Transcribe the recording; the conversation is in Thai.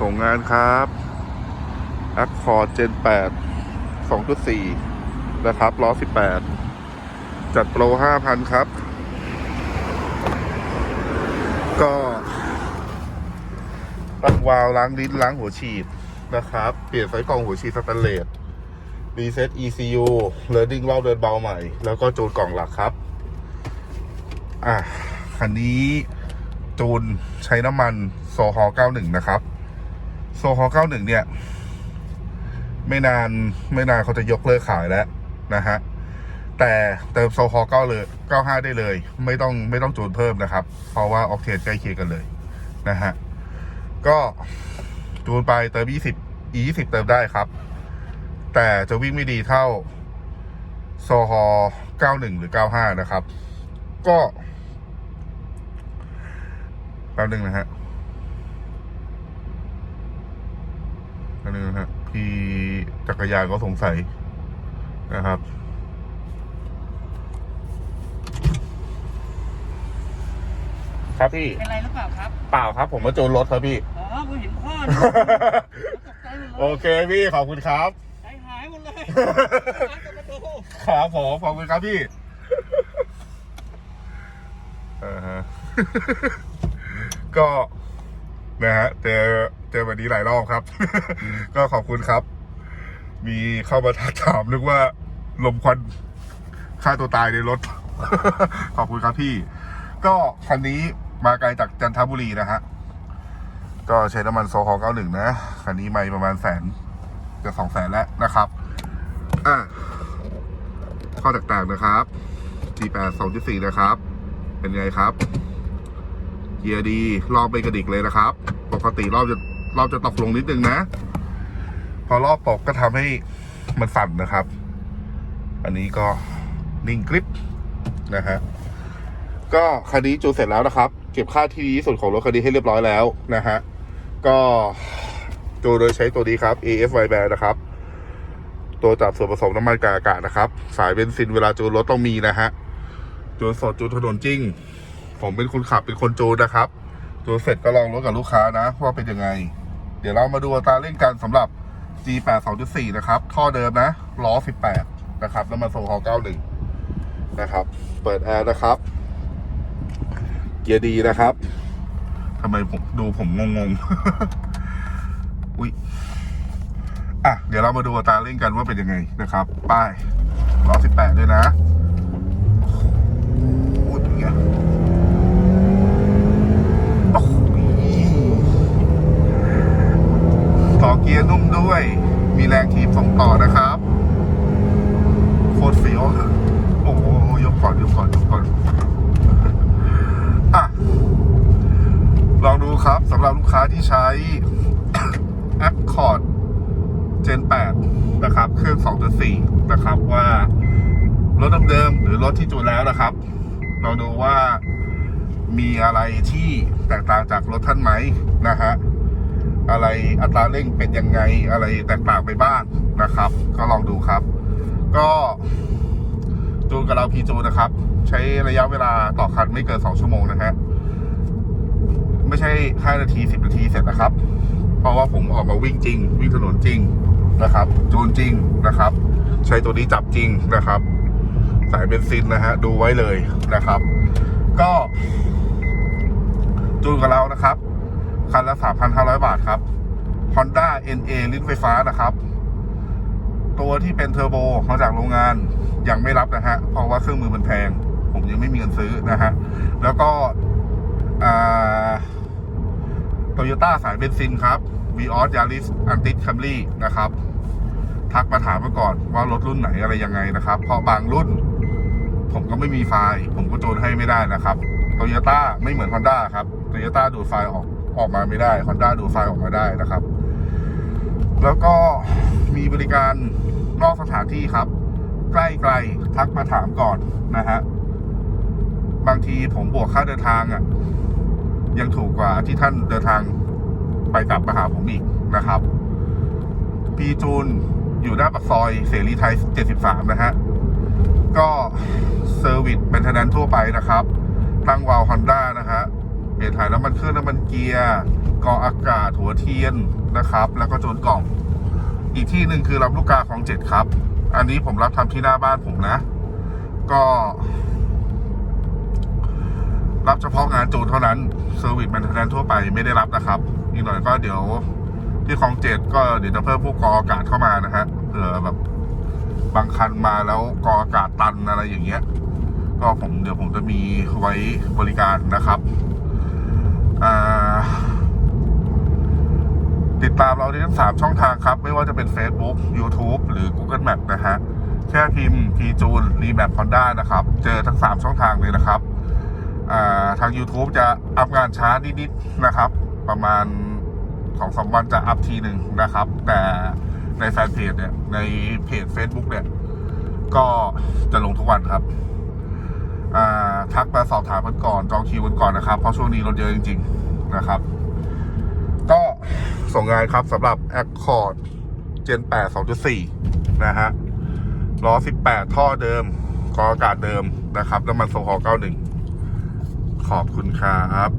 ส่งงานครับ Accord Gen 8 2.4 นะครับล้อ 18 จัดโปร 5,000 ครับ ก็ตั้งวาล์วล้างลิ้นล้างหัวฉีดนะครับ เปลี่ยนไฟกรองหัวฉีดสแตนเลสรีเซ็ต ECU เลอร์ดิ้งว่าวเดินเบาใหม่ แล้วก็จูนกล่องหลักครับ อะคันนี้จูนใช้น้ำมันโซฮอ91 นะครับ โซฮอ91 เนี่ย ไม่นานไม่นานเขาจะยกเลิกขายแล้วนะฮะ แต่เติมโซฮอ9เลย95 ได้เลย ไม่ต้องไม่ต้องจูนเพิ่มนะครับ เพราะว่าออกเทนใกล้เคียงกันเลยนะฮะ ก็จูนไปเติม 20 e 20 เติมได้ครับ แต่จะวิ่งไม่ดีเท่าโซฮอ91 หรือ 95 นะครับ ก็แป๊บนึงนะฮะ แป๊บนึงนะฮะพี่จักรยานก็สงสัยนะครับ ครับพี่ เป็นไรหรือเปล่าครับ เปล่าครับ ผมมาจูนรถครับพี่ อ๋อผมเห็นพ่อนะตกใจหมดโอเลยเคพี่ขอบคุณครับ ใจหายหมดเลยร้านกระโดดครับผมขอบคุณครับพี่เออฮะ ก็นะฮะเจอ เจอวันนี้หลายรอบครับ ก็ขอบคุณครับ มีเข้ามาทักถามนึกว่าลมควันฆ่าตัวตายในรถ ขอบคุณครับพี่ ก็คันนี้มาไกลจากจันทบุรีนะฮะ ก็ใช้น้ำมันโซฮอล์91 นะ คันนี้ไม่ประมาณแสนจะสองแสนแล้วนะครับอะข้อแตกต่างนะครับ G8 2.4 นะครับ เป็นไงครับ เกียร์ดี รอบไม่กระดิกเลยนะครับ ปกติรอบจะ เรอบจะตกลงนิดนึงนะ พอรอบตกก็ทำให้มันสั่นนะครับ อันนี้ก็นิ่งกริปนะฮะก็คันนี้จูนเสร็จแล้วนะครับ เก็บค่าที่ดีที่สุดของรถคันนี้ให้เรียบร้อยแล้วนะฮะก็จูนโดยใช้ตัวนี้ครับ AFY Band นะครับ ตัวจับส่วนผสมน้ำมันกาอากาศนะครับ สายเบนซินเวลาจูนรถต้องมีนะฮะจูนสดจูนถนนจริง ผมเป็นคนขับเป็นคนจูนนะครับจูนเสร็จก็ลองรถกับลูกค้านะว่าเป็นยังไง เดี๋ยวเรามาดูอัตราเร่งกันสำหรับ G8 2.4 นะครับ ท่อเดิมนะ ล้อ 18 นะครับน้ำมันโซฮอล91 นะครับ เปิดแอร์นะครับ เกียร์ดีนะครับทำไมผมดูผมงงๆอุ้ยอะ เดี๋ยวเรามาดูอัตราเร่งกันว่าเป็นยังไงนะครับ ป้ายล้อ18 ด้วยนะโอ้ยเป็นไงโอ้โหต่อเกียร์นุ่มด้วย มีแรงทีบส่งต่อนะครับ โคตรเฟี้ยวอะโอ้โหยกก่อนยกก่อนยกก่อน อะ ลองดูครับสำหรับลูกค้าที่ใช้ Accord Gen 8 นะครับ เครื่อง 2.4 นะครับว่ารถเดิมๆหรือรถที่จูนแล้วนะครับลองดูว่ามีอะไรที่แตกต่างจากรถท่านไหมนะฮะอะไรอัตราเร่งเป็นยังไงอะไรแตกต่างไปบ้างนะครับ ก็ลองดูครับ ก็จูนกับเราพีจูนนะครับ ใช้ระยะเวลาต่อคันไม่เกิน 2 ชั่วโมงนะฮะ ช่5นาที 10 นาทีเสร็จนะครับ เพราะว่าผมออกมาวิ่งจริง วิ่งถนนจริงนะครับ จูนจริงนะครับ ใช้ตัวนี้จับจริงนะครับ สายเบนซินนะฮะดูไว้เลยนะครับ ก็จูนกับเรานะครับ คันละ 3,500 บาทครับ Honda NA ลิ้นไฟฟ้านะครับ ตัวที่เป็นเทอร์โบมาจากโรงงานยังไม่รับนะฮะ เพราะว่าเครื่องมือมันแพง ผมยังไม่มีเงินซื้อนะฮะ แล้วก็อ่า โตโยต้าสายเบนซินครับ v ีออสยาริสอันติสคัมรี่นะครับ ทักมาถามมาก่อนว่ารถรุ่นไหนอะไรยังไงนะครับ เพราะบางรุ่น ผมก็ไม่มีไฟล์ ผมก็โจนให้ไม่ได้นะครับโตโยต้าไม่เหมือน Honda ครับโตโยต้าดูดไฟล์ออกออกมาไม่ได้ Honda ดูดไฟล์ออกมาได้นะครับ แล้วก็มีบริการนอกสถานที่ครับ ใกล้ๆทักมาถามก่อนนะฮะบางทีผมบวกค่าเดินทางอะ ยังถูกกว่าที่ท่านเดินทางไปกลับมาหาผมอีกนะครับปีจูนอยู่หน้าปากซอยเสรีไทย 73 นะฮะ ก็เซอร์วิสเป็นทนันทั่วไปนะครับ ตั้งวาล์วฮอนด้านะฮะเปลี่ยนถ่ายน้ำมันเครื่องน้ำมันเกียร์กออากาศหัวเทียนนะครับ แล้วก็โจนกล่อง อีกที่หนึ่งคือลำลูกกาของเจ็ดครับ อันนี้ผมรับทำที่หน้าบ้านผมนะ ก็ รับเฉพาะงานจูนเท่านั้นเซอร์วิสแมนเทนแนนทั่วไปไม่ได้รับนะครับ อีกหน่อยก็เดี๋ยวที่ของเจ็ดก็เดี๋ยวจะเพิ่มพวกกออากาศเข้ามานะฮะเผื่อแบบบางคันมาแล้วกออากาศตันอะไรอย่างเงี้ย ก็ผมเดี๋ยวผมจะมีไว้บริการนะครับติดตามเราได้ทั้งสามช่องทางครับ ไม่ว่าจะเป็น Facebook YouTube หรือ Google Map นะฮะ แค่พิมพ์พีจูนรีแมปคอนด้านะครับ เจอทั้ง3ช่องทางเลยนะครับ ทาง YouTube จะอัพงานช้านิดๆนะครับ ประมาณสองสามวันจะอัพทีหนึ่งนะครับ แต่ในแฟนเพจเนี่ย ในเพจ Facebook เนี่ย ก็จะลงทุกวันครับทักมาสอบถามกันก่อนจองคิวกันก่อนนะครับ เพราะช่วงนี้รถเยอะจริง ๆนะครับก็ส่งงานครับสำหรับ Accord Gen 8 2.4 นะฮะล้อ 18 ท่อเดิมกออากาศเดิมนะครับน้ำมันโซฮอล์91 ขอบคุณครับ